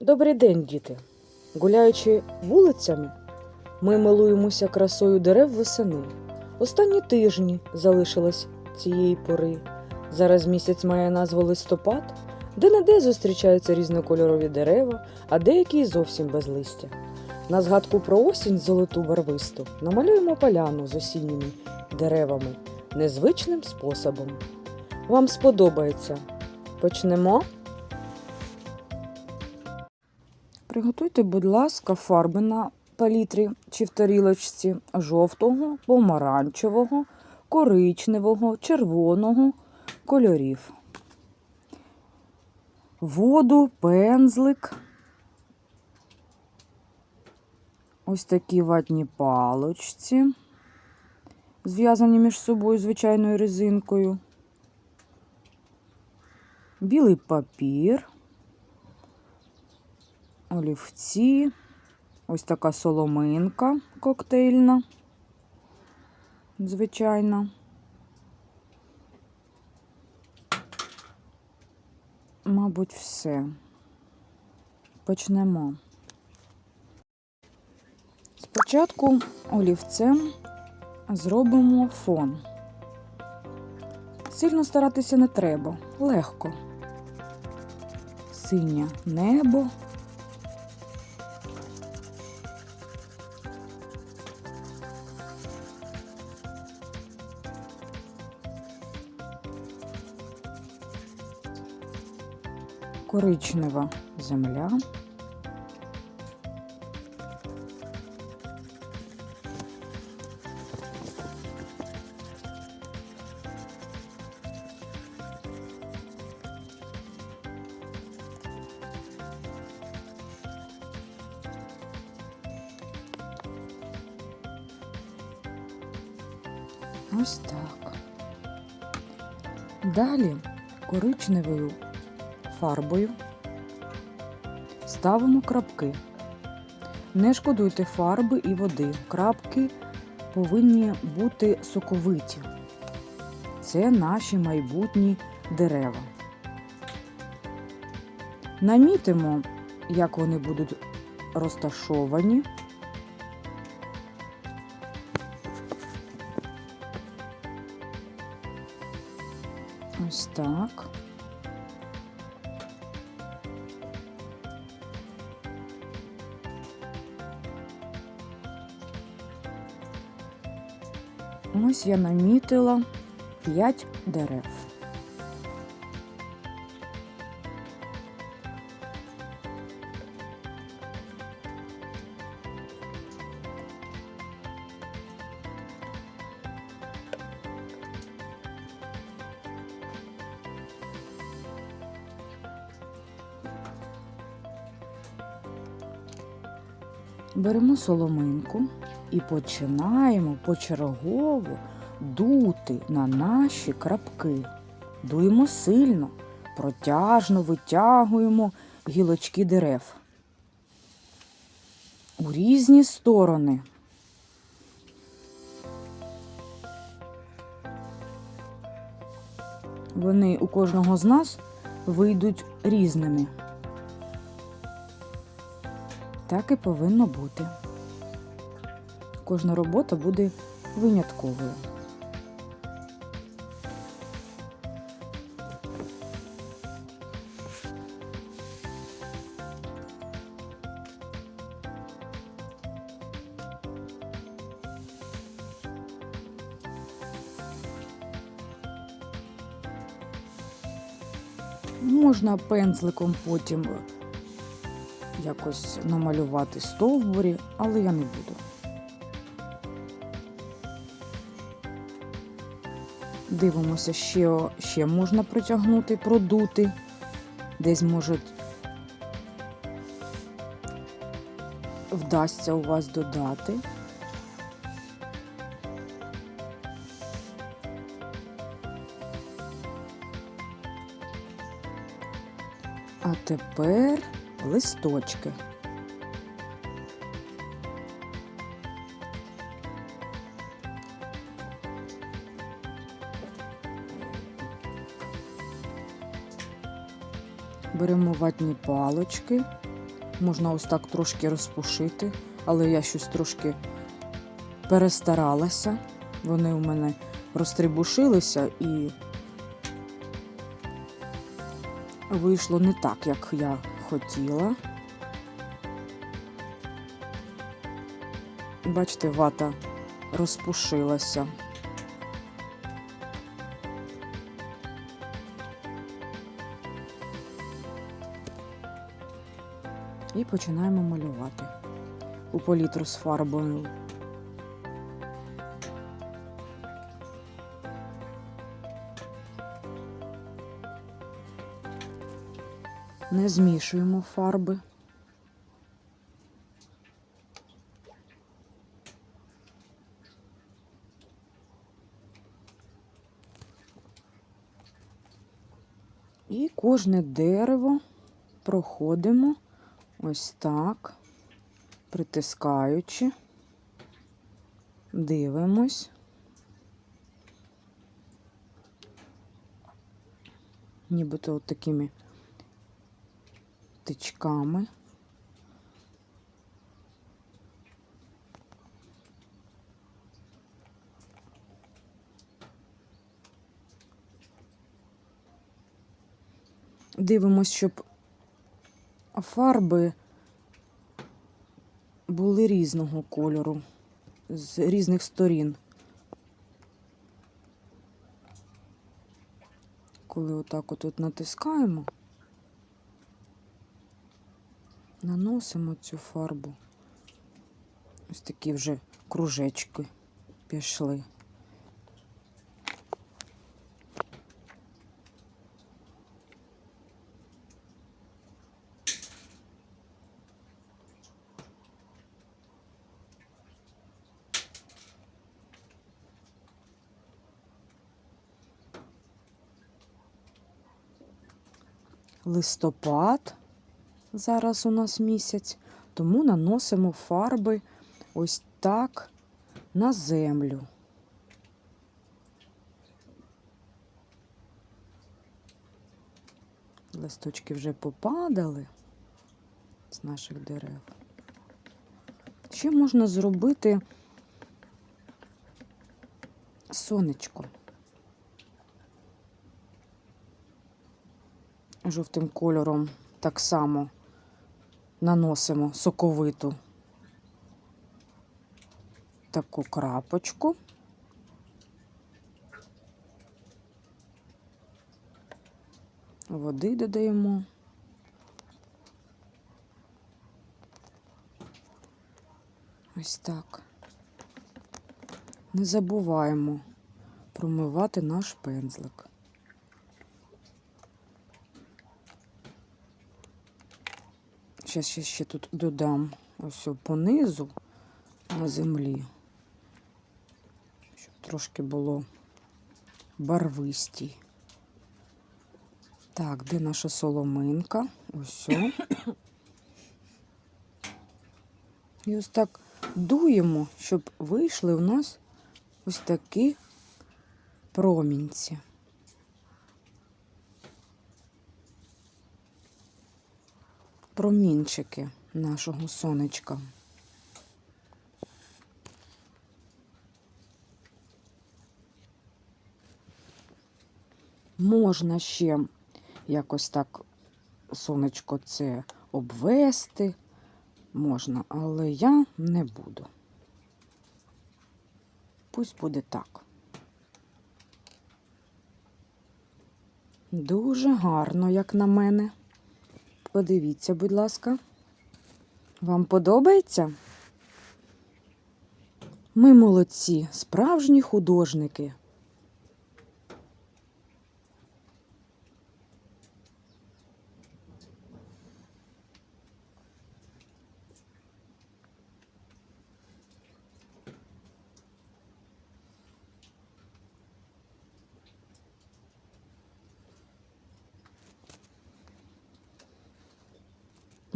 Добрий день, діти! Гуляючи вулицями, ми милуємося красою дерев восени. Останні тижні залишилось цієї пори. Зараз місяць має назву листопад, де не де зустрічаються різнокольорові дерева, а деякі й зовсім без листя. На згадку про осінь золоту барвисту намалюємо поляну з осінніми деревами незвичним способом. Вам сподобається. Почнемо. Приготуйте, будь ласка, фарби на палітрі чи в тарілочці жовтого, помаранчевого, коричневого, червоного кольорів. Воду, пензлик. Ось такі ватні палочці, зв'язані між собою звичайною резинкою. Білий папір олівці, ось така соломинка коктейльна, звичайна. Мабуть, все. Почнемо. Спочатку олівцем зробимо фон. Сильно старатися не треба, легко. Синє небо. Коричнева земля. Ось так. Далі коричневою фарбою ставимо крапки. Не шкодуйте фарби і води. Крапки повинні бути соковиті. Це наші майбутні дерева. Намітимо, як вони будуть розташовані. Ось так. Ось я намітила 5 дерев. Беремо соломинку і починаємо почергово дути на наші крапки. Дуємо сильно, протяжно витягуємо гілочки дерев. У різні сторони. Вони у кожного з нас вийдуть різними. Так і повинно бути. Кожна робота буде винятковою. Можна пензликом потім якось намалювати стовбурі, але я не буду. Дивимося, ще, ще можна притягнути, продути. Десь може вдасться у вас додати. А тепер листочки. Беремо ватні палочки Можна ось так трошки розпушити, але я щось трошки перестаралася. Вони у мене розтрибушилися і вийшло не так, як я хотіла. Бачите, вата розпушилася. І починаємо малювати у палітру з фарбою. Не змішуємо фарби. І кожне дерево проходимо ось так, притискаючи, дивимось. Нібито от такими тичками. Дивимось, щоб фарби були різного кольору, з різних сторін. Коли отак от, натискаємо, наносимо цю фарбу. Ось такі вже кружечки пішли. Листопад, зараз у нас місяць, тому наносимо фарби ось так на землю. Листочки вже попадали з наших дерев. Ще можна зробити сонечко. Жовтим кольором так само наносимо соковиту таку крапочку. Води додаємо. Ось так. Не забуваємо промивати наш пензлик. Зараз ще, ще тут додам ось понизу на землі, щоб трошки було барвистій. Так, де наша соломинка? Ось. І ось так дуємо, щоб вийшли у нас ось такі промінці. Промінчики нашого сонечка. Можна ще якось так сонечко це обвести, можна, але я не буду. Пусть буде так. Дуже гарно, як на мене. Подивіться, будь ласка. Вам подобається? Ми молодці, справжні художники.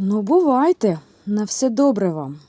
Ну, бувайте, на все добре вам.